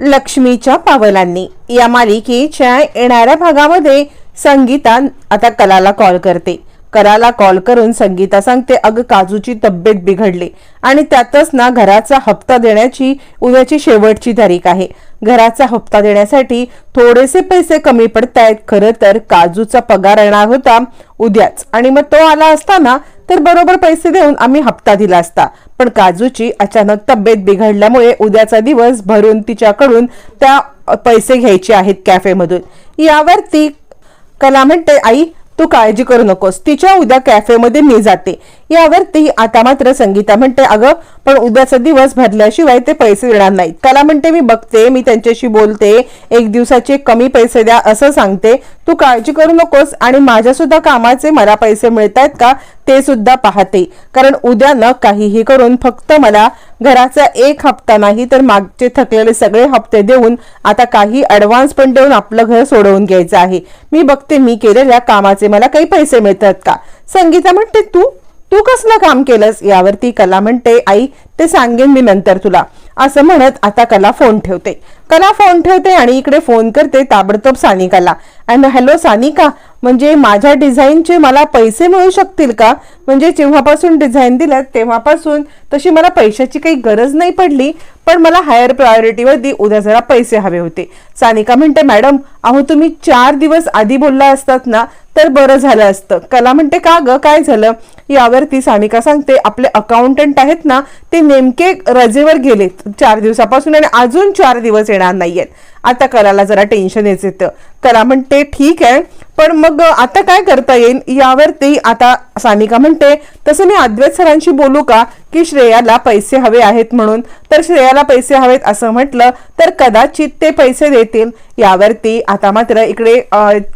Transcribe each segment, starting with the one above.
लक्ष्मीच्या पावलांनी. या मालिकेच्या येणाऱ्या भागामध्ये संगीता आता कलाला कॉल करते. कलाला कॉल करून संगीता सांगते अगं काजूची तब्येत बिघडली. आणि त्यातच ना घराचा हप्ता देण्याची उद्याची शेवटची तारीख आहे. घराचा हप्ता देण्यासाठी थोडेसे पैसे कमी पडतायत खरं तर काजूचा पगार येणार होता उद्याच. आणि मग तो आला असताना तर बरोबर पैसे देऊन आम्ही हप्ता दिला असता. पण काजूची अचानक तब्येत बिघडल्यामुळे उद्याचा दिवस भरून तिच्याकडून त्या पैसे घ्यायचे आहेत कॅफेमधून यावर ती कला म्हणते आई तू काळजी करू नकोस. तिच्या उद्या कॅफेमध्ये मी जाते. यावर ती आता मात्र संगीता म्हणते अगं पण उद्याचा दिवस भरल्याशिवाय ते पैसे देणार नाहीत. त्याला म्हणते मी बघते मी त्यांच्याशी बोलते एक दिवसाचे कमी पैसे द्या असं सांगते. तू काळजी करू नकोस आणि माझ्या सुद्धा कामाचे मला पैसे मिळत आहेत का ते सुद्धा पाहते. कारण उद्या न काहीही करून फक्त मला घराचा एक हप्ता नाही तर मागचे थकलेले सगळे हप्ते देऊन आता काही अडवान्स पण देऊन आपलं घर सोडवून घ्यायचं आहे. मी बघते मी केलेल्या कामाचे मला काही पैसे मिळतात का? संगीता म्हणते तू तू कसलं काम केलंस? यावरती कला म्हणते आई ते सांगेन मी नंतर तुला. असं म्हणत आता कला फोन ठेवते. कला फोन ठेवते आणि इकडे फोन करते ताबडतोब सानिकाला. अँड हॅलो सानिका म्हणजे माझ्या डिझाईनचे मला पैसे मिळू शकतील का? म्हणजे जेव्हापासून डिझाईन दिल्यात तेव्हापासून तशी मला पैशाची काही गरज नाही पडली पण मला हायर प्रायोरिटीवरती उद्या जरा पैसे हवे होते. सानिका म्हणते मॅडम अहो तुम्ही चार दिवस आधी बोलला असतात ना तर बरं झालं असतं. कला म्हणते का ग? काय झालं? यावरती सानिका सांगते आपले अकाउंटंट आहेत ना ते नेमके रजेवर गेलेत चार दिवसापासून आणि अजून चार दिवस येणार नाहीयेत. आता कलाला जरा टेन्शन येत येतं करा म्हणते ठीक आहे. पण मग आता काय करता येईल? यावरती आता सानिका म्हणते तसं मी अद्वैत सरांशी बोलू का? की श्रेयाला पैसे हवे आहेत म्हणून. तर श्रेयाला पैसे हवेत असं म्हटलं तर कदाचित ते पैसे देतील. यावरती आता मात्र इकडे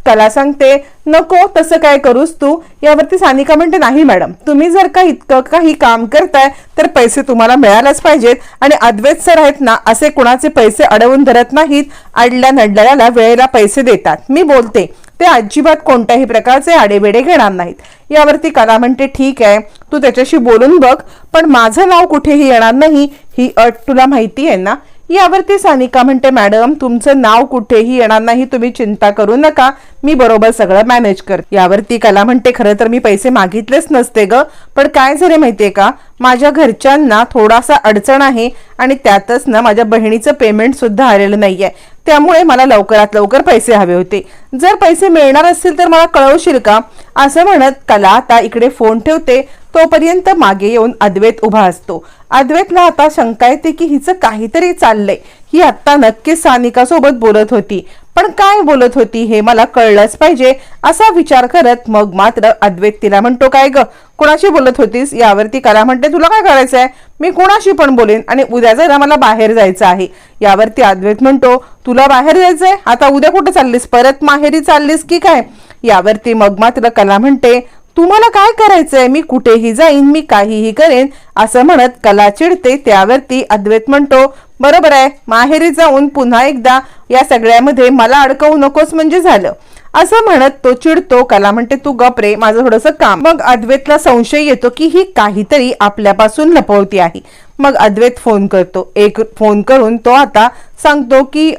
कला सांगते नको तसं काय करूस तू? यावरती सानिका म्हणते नाही मॅडम तुम्ही जर का इतकं काही काम करताय तर पैसे तुम्हाला मिळायलाच पाहिजेत. आणि अद्वैत सर आहेत ना असे कुणाचे पैसे अडवून धरत नाहीत. अडल्या नडल्याला वेळेला पैसे देतात. मी बोलते ते अजिबात कोणत्याही प्रकारचे आडेवेडे घेणार नाहीत. यावरती कला म्हणते ठीक आहे तू त्याच्याशी बोलून बघ पण माझं नाव कुठेही येणार नाही ही अट तुला माहिती आहे ना? यावरती सानिका म्हणते मॅडम तुमचं नाव कुठेही येणार नाही तुम्ही चिंता करू नका. मी बरोबर सगळं मॅनेज कर. यावरती कला म्हणते खरं तर मी पैसे मागितलेच नसते ग. पण काय झाले माहितीये का? माझ्या घरच्यांना थोडासा अडचण आहे आणि त्यातच ना माझ्या बहिणीचं पेमेंट सुद्धा आलेलं नाहीये. त्यामुळे मला लवकरात लवकर पैसे हवे होते. जर पैसे मिळणार असतील तर मला कळवशील का? असं म्हणत कला आता इकडे फोन ठेवते. तोपर्यंत मागे येऊन अद्वैत उभा असतो. अद्वैतला आता शंका येते की हिचं काहीतरी चाललंय. ही आत्ता नक्कीच सानिकासोबत बोलत होती. पण काय बोलत होती हे मला कळलंच पाहिजे असा विचार करत मग मात्र अद्वैत तिला म्हणतो काय ग? कोणाशी बोलत होतीस? यावरती कला म्हणते तुला काय करायचं आहे मी कोणाशी पण बोलेन आणि उद्या जरा मला बाहेर जायचं आहे. यावरती अद्वैत म्हणतो तुला बाहेर जायचंय? आता उद्या कुठे चाललीस? परत माहेरी चाललीस की काय? यावरती मग मात्र कला म्हणते तुम्हाला काय करायचंय? मी कुठेही जाईन मी काहीही करेन असं म्हणत कला चिडते. त्यावरती अद्वैत म्हणतो बरोबर आहे माहेरी जाऊन पुन्हा एकदा या सगळ्यामध्ये मला अडकवू नकोस म्हणजे झालं. असं म्हणत तो चिडतो. कला म्हणते तू गप रे माझं थोडंसं काम. मग अद्वैतला संशय येतो की ही काहीतरी आपल्यापासून लपवती आहे. मग अद्वैत फोन करतो. एक फोन करून तो आता सांगतो की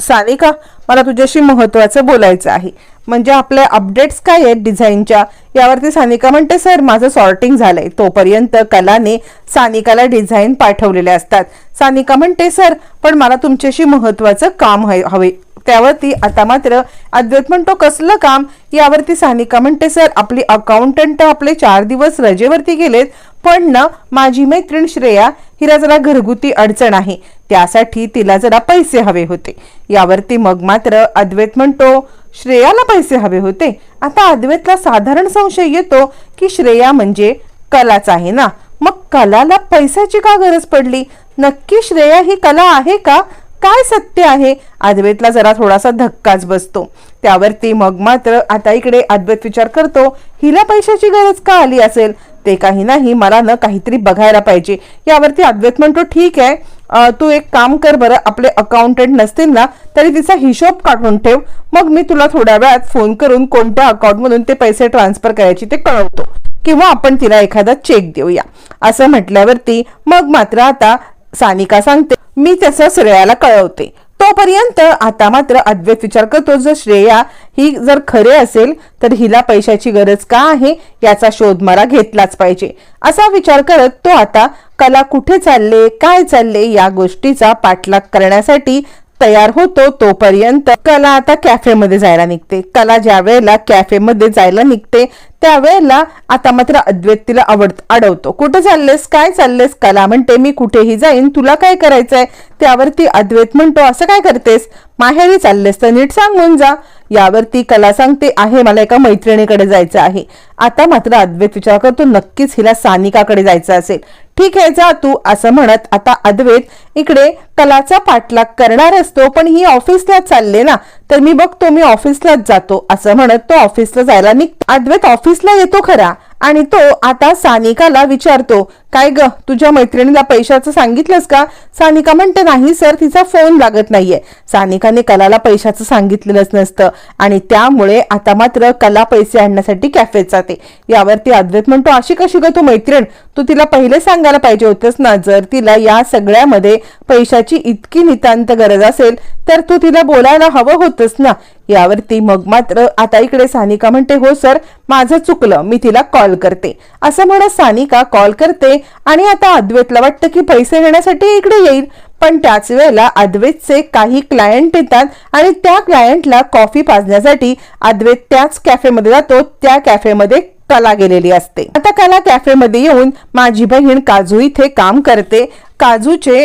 सानिका मला तुझ्याशी महत्वाचं बोलायचं आहे. म्हणजे आपल्या अपडेट्स काय आहेत डिझाईनच्या यावरती सानिका म्हणते सर माझं सॉर्टिंग झालंय. तोपर्यंत कलाने सानिकाला डिझाईन पाठवलेले असतात. सानिका म्हणते सर पण मला तुमच्याशी महत्वाचं काम हवे त्यावरती आता मात्र अद्वैत म्हणतो कसलं काम? यावरती सानिका म्हणते सर आपली अकाउंटंट आपले चार दिवस रजेवरती गेलेत पण ना माझी मैत्रीण श्रेया हिला जरा घरगुती अडचण आहे. त्यासाठी तिला जरा पैसे हवे होते. यावरती मग मात्र अद्वैत म्हणतो श्रेयाला पैसे हवे होते. आता अद्वैतला साधारण संशय येतो की श्रेया म्हणजे कलाच आहे ना. मग कलाला पैशाची का गरज पडली? नक्की श्रेया ही कला आहे का? काय सत्य आहे? अद्वैतला जरा थोडासा धक्काच बसतो. त्यावरती मग मात्र आता इकडे अद्वैत विचार करतो हिला पैशाची गरज का आली असेल? ते काही नाही मला ना काहीतरी बघायला पाहिजे. यावरती अद्वैत म्हणतो ठीक आहे तू एक काम कर बरं आपले अकाउंटंट नसतील ना तरी तिचा हिशोब काढून ठेव. मग मी तुला थोड्या वेळात फोन करून कोणत्या अकाउंटमधून ते पैसे ट्रान्सफर करायचे ते कळवतो. किंवा आपण तिला एखादा चेक देऊया. असं म्हटल्यावरती मग मात्र आता सानिका सांगते मी तसं श्रेयाला कळवते. तोपर्यंत आता मात्र अद्वैत विचार करतो जर श्रेया ही जर खरे असेल तर हिला पैशाची गरज का आहे? याचा शोध मला घेतलाच पाहिजे. असा विचार करत तो आता कला कुठे चालले? काय चालले? या गोष्टीचा पाठलाग करण्यासाठी तयार होतो तोपर्यंत कला आता कॅफेमध्ये जायला निघते. कला ज्या वेळेला कॅफेमध्ये जायला निघते त्यावेळेला आता मात्र अद्वैत तिला आवड अडवतो कुठं चाललेस? काय चाललेस? कला म्हणते मी कुठेही जाईन तुला काय करायचंय? त्यावरती अद्वैत म्हणतो असं काय करतेस? माहेरी चाललेस तर नीट सांगून जा. यावरती कला सांगते आहे मला एका मैत्रिणीकडे जायचं आहे. आता मात्र अद्वैत विचार करतो नक्कीच हिला सानिकाकडे जायचं असेल. ठीक आहे जा तू असं म्हणत आता अद्वैत इकडे कलाचा पाठलाग करणार असतो पण ही ऑफिसला चालले ना तर मी बघतो मी ऑफिसलाच जातो असं म्हणत तो ऑफिसला जायला निघतो अद्वैत ऑफिसला येतो खरा आणि तो आता सानिकाला विचारतो काय ग? तुझ्या मैत्रिणीला पैशाचं सांगितलंस का? सानिका म्हणते नाही सर तिचा फोन लागत नाहीये. सानिकाने कलाला पैशाचं सांगितलेलंच नसतं. आणि त्यामुळे आता मात्र कला पैसे आणण्यासाठी कॅफेत जाते. यावरती अद्वैत म्हणतो अशी कशी ग तू मैत्रीण? तू तिला पहिले सांगायला पाहिजे होतंस ना. जर तिला या सगळ्यामध्ये पैशाची इतकी नितांत गरज असेल तर तू तिला बोलायला हवं होतंस ना. यावरती मग मात्र आता इकडे सानिका म्हणते हो सर माझं चुकलं. मी तिला कॉल करते. असं म्हणत सानिका कॉल करते आणि आता अद्वैतला वाटतं की पैसे घेण्यासाठी इकडे येईल. पण त्याच वेळेला अद्वैतचे काही क्लायंट येतात आणि त्या क्लायंटला कॉफी पाजण्यासाठी अद्वैत त्याच कॅफेमध्ये जातो. त्या कॅफेमध्ये कला गेलेली असते. आता कला कॅफेमध्ये येऊन माझी बहीण काजू इथे काम करते. काजूचे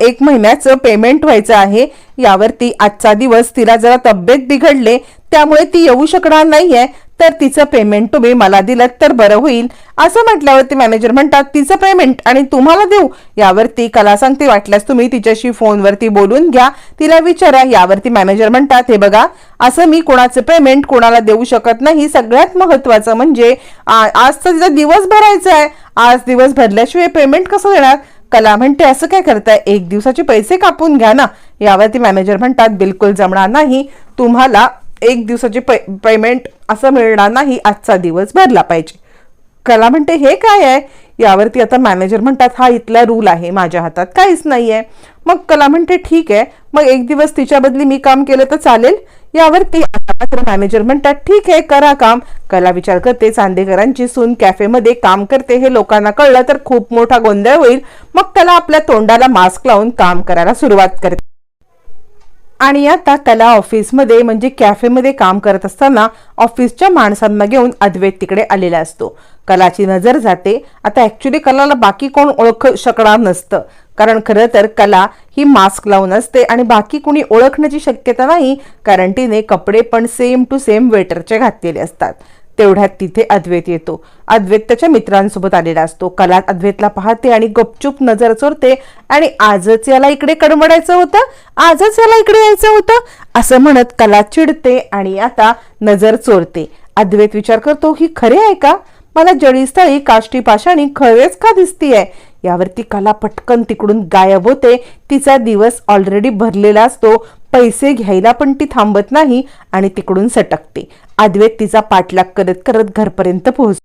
एक महिन्याचं पेमेंट व्हायचं आहे. यावरती आजचा दिवस तिला जरा तब्येत बिघडले. त्यामुळे ती येऊ शकणार नाहीये. तर तिचं पेमेंट तुम्ही मला दिलं तर बरं होईल. असं म्हटल्यावरती मॅनेजर म्हणतात तिचं पेमेंट आणि तुम्हाला देऊ. यावरती कला सांगते वाटल्यास तुम्ही तिच्याशी फोनवरती बोलून घ्या. तिला विचारा. यावरती मॅनेजर म्हणतात हे बघा असं मी कोणाचं पेमेंट कोणाला देऊ शकत नाही. सगळ्यात महत्वाचं म्हणजे आ- आज तर तिचा दिवस भरायचा आहे. आज दिवस भरल्याशिवाय पेमेंट कसं देणार? कला म्हणते असं काय करताय? एक दिवसाचे पैसे कापून घ्या ना. यावरती मॅनेजर म्हणतात बिलकुल जमणार नाही. तुम्हाला एक दिवसाचे पेमेंट असं मिळणार नाही आजचा दिवस भरला पाहिजे. कला म्हणते हे काय आहे? यावरती आता मॅनेजर म्हणतात हा इथला रूल आहे माझ्या हातात काहीच नाही आहे मग कला म्हणते ठीक आहे मग एक दिवस तिच्या बदली मी काम केलं तर चालेल? यावरती आता मात्र मॅनेजर म्हणतात ठीक आहे करा काम. कला विचार करते चांदेकरांची सून कॅफेमध्ये काम करते हे लोकांना कळलं तर खूप मोठा गोंधळ होईल. मग त्याला आपल्या तोंडाला मास्क लावून काम करायला सुरुवात करते. आणि आता कला ऑफिसमध्ये म्हणजे कॅफेमध्ये काम करत असताना ऑफिसच्या माणसांना घेऊन अद्वैत तिकडे आलेला असतो. कलाची नजर जाते. आता ॲक्च्युली कलाला बाकी कोण ओळख शकणार नसतं. कारण खरं तर कला ही मास्क लावून असते आणि बाकी कुणी ओळखण्याची शक्यता नाही. कारण तिने कपडे पण सेम टू सेम वेटरचे घातलेले असतात. तेवढ्यात तिथे अद्वैत येतो. अद्वैत त्याच्या मित्रांसोबत आलेला असतो. कला अद्वैतला पाहते आणि गपचूप नजर चोरते आणि आजच याला इकडे कडमडायचं होतं? आजच याला इकडे यायचं होतं? असं म्हणत कला चिडते आणि आता नजर चोरते. अद्वैत विचार करतो ही खरे आहे का? मला जळीस्थळी काष्टी पाषाणी खरेच का दिसतीये? यावरती कला पटकन तिकडून गायब होते. तिचा दिवस ऑलरेडी भरलेला असतो. पैसे घ्यायला पण ती थांबत नाही आणि तिकडून सटकते. अद्वैत तिचा पाठलाग करत करत घरपर्यंत पोहोच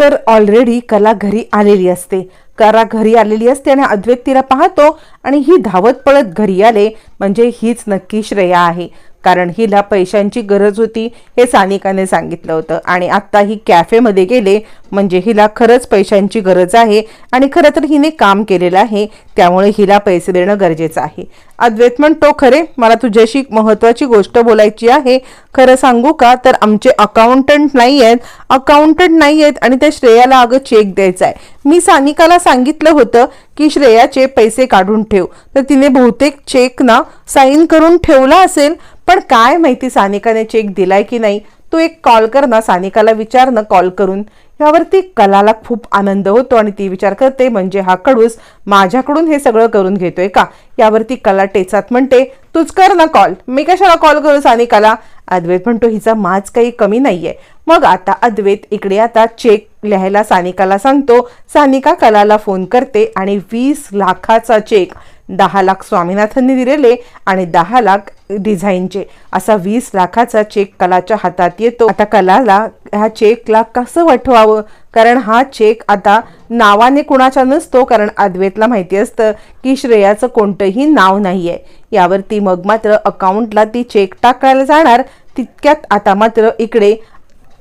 तर ऑलरेडी कला घरी आलेली असते. कला घरी आलेली असते आणि अद्वैत तिला पाहतो आणि ही धावत पळत घरी आले म्हणजे हीच नक्की श्रेया आहे. कारण हिला पैशांची गरज होती हे सानिकाने सांगितलं होतं. आणि आत्ता ही कॅफेमध्ये गेले म्हणजे हिला खरंच पैशांची गरज आहे आणि खरं तर हिने काम केलेलं आहे त्यामुळे हिला पैसे देणं गरजेचं आहे. अद्वैत म्हणतो खरे मला तुझ्याशी महत्त्वाची गोष्ट बोलायची आहे. खरं सांगू का? तर आमचे अकाउंटंट नाही आहेत. अकाउंटंट नाही आहेत आणि त्या श्रेयाला अगं चेक द्यायचा आहे. मी सानिकाला सांगितलं होतं की श्रेयाचे पैसे काढून ठेव. तर तिने बहुतेक चेक ना साईन करून ठेवला असेल पण काय माहिती सानिकाने चेक दिलाय की नाही? तू एक कॉल कर ना सानिकाला विचार ना कॉल करून. यावरती कलाला खूप आनंद होतो आणि ती विचार करते म्हणजे हा कडूस माझ्याकडून हे सगळं करून घेतोय का? यावरती कला टेचात म्हणते तूच कर ना कॉल. मी कशाला कॉल करू सानिकाला? अद्वैत म्हणतो हिचा माज काही कमी नाहीये. मग आता अद्वैत इकडे आता चेक लिहायला सानिकाला सांगतो. सानिका कलाला फोन करते आणि वीस लाखाचा चेक दहा लाख स्वामीनाथननी दिलेले आणि दहा लाख डिझाईनचे. असा वीस लाखाचा चेक कलाच्या हातात येतो. आता कलाला ह्या चेकला कसं वठवावं? कारण हा चेक आता नावाने कुणाच्या नसतो कारण अद्वैतला माहिती असतं की श्रेयाचं कोणतंही नाव नाही आहे यावरती मग मात्र अकाउंटला ती चेक टाकायला जाणार. तितक्यात आता मात्र इकडे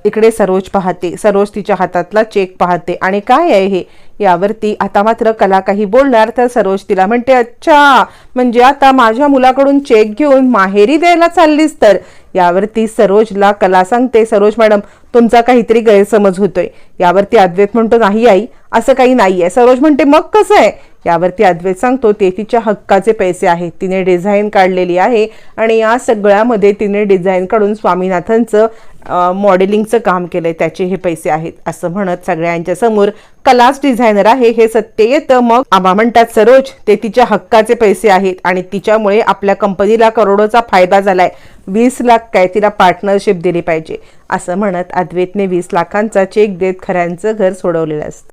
इकडे सरोज पाहते. सरोज तिच्या हातातला चेक पाहते. आणि काय आहे हे? यावरती आता मात्र कला काही बोलणार तर सरोज तिला म्हणते अच्छा म्हणजे आता माझ्या मुलाकडून चेक घेऊन माहेरी द्यायला चाललीस तर? यावरती सरोजला कला सांगते सरोज मॅडम तुमचा काहीतरी गैरसमज होतोय. यावरती अद्वैत म्हणतो नाही आई असं काही नाहीये. सरोज म्हणते मग कसं आहे? यावरती अद्वैत सांगतो ते तिच्या हक्काचे पैसे आहेत. तिने डिझाईन काढलेली आहे आणि या सगळ्यामध्ये तिने डिझाईन काढून स्वामीनाथनचं मॉडेलिंगचं काम केलंय. त्याचे हे पैसे आहेत. असं म्हणत सगळ्यांच्या समोर कलाच डिझायनर आहे. हे सत्य येतं. मग आबा म्हणतात सरोज ते तिच्या हक्काचे पैसे आहेत आणि तिच्यामुळे आपल्या कंपनीला करोडोचा फायदा झालाय. वीस लाख काय तिला पार्टनरशिप दिली पाहिजे. असं म्हणत अद्वैतने वीस लाखांचा चेक देत खऱ्यांचं घर सोडवलेलं असतं.